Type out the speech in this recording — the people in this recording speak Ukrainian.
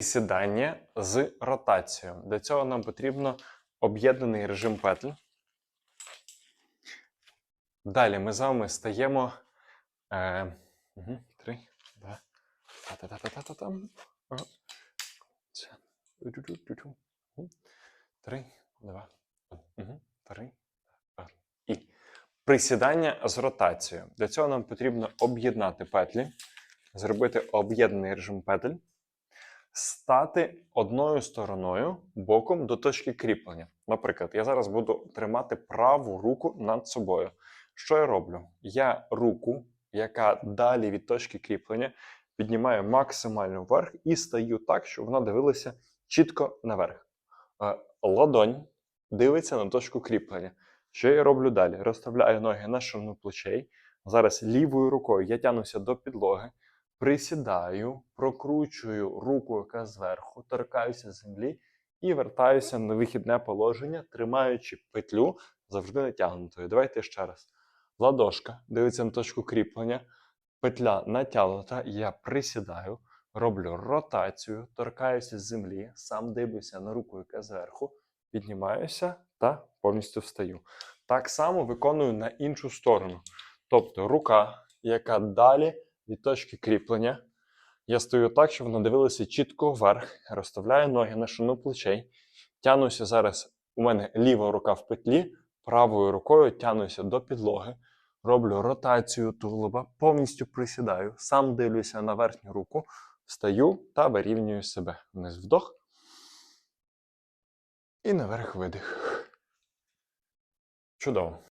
Сідання з ротацією. Для цього нам потрібно об'єднаний режим петель. Далі ми з вами стаємо. Е, угу, три, два, та-та-та-та-та-там. О, це. Ту-ту-ту-ту-ту. Мгм. Три, два, угу, три, два, і. Присідання з ротацією. Для цього нам потрібно об'єднати петлі, зробити об'єднаний режим петель, стати одною стороною боком до точки кріплення. Наприклад, я зараз буду тримати праву руку над собою. Що я роблю? Я руку, яка далі від точки кріплення, піднімаю максимально вверх і стаю так, щоб вона дивилася чітко наверх. Е, Ладонь дивиться на точку кріплення. Що я роблю далі? Розставляю ноги на ширину плечей. Зараз лівою рукою я тянуся до підлоги, присідаю, прокручую руку, яка зверху, торкаюся землі і вертаюся на вихідне положення, тримаючи петлю завжди натягнутою. Давайте ще раз. Ладошка дивиться на точку кріплення, петля натягнута, я присідаю, роблю ротацію, торкаюся землі, сам дивлюся на руку, яка зверху, піднімаюся та повністю встаю. Так само виконую на іншу сторону. Тобто рука, яка далі від точки кріплення, я стою так, щоб вона дивилася чітко вверх, розставляю ноги на шину плечей, тянуся зараз. У мене ліва рука в петлі, правою рукою тянуся до підлоги, роблю ротацію тулуба, повністю присідаю, сам дивлюся на верхню руку, встаю та вирівнюю себе. Вниз вдох. І наверх видих. Чудово.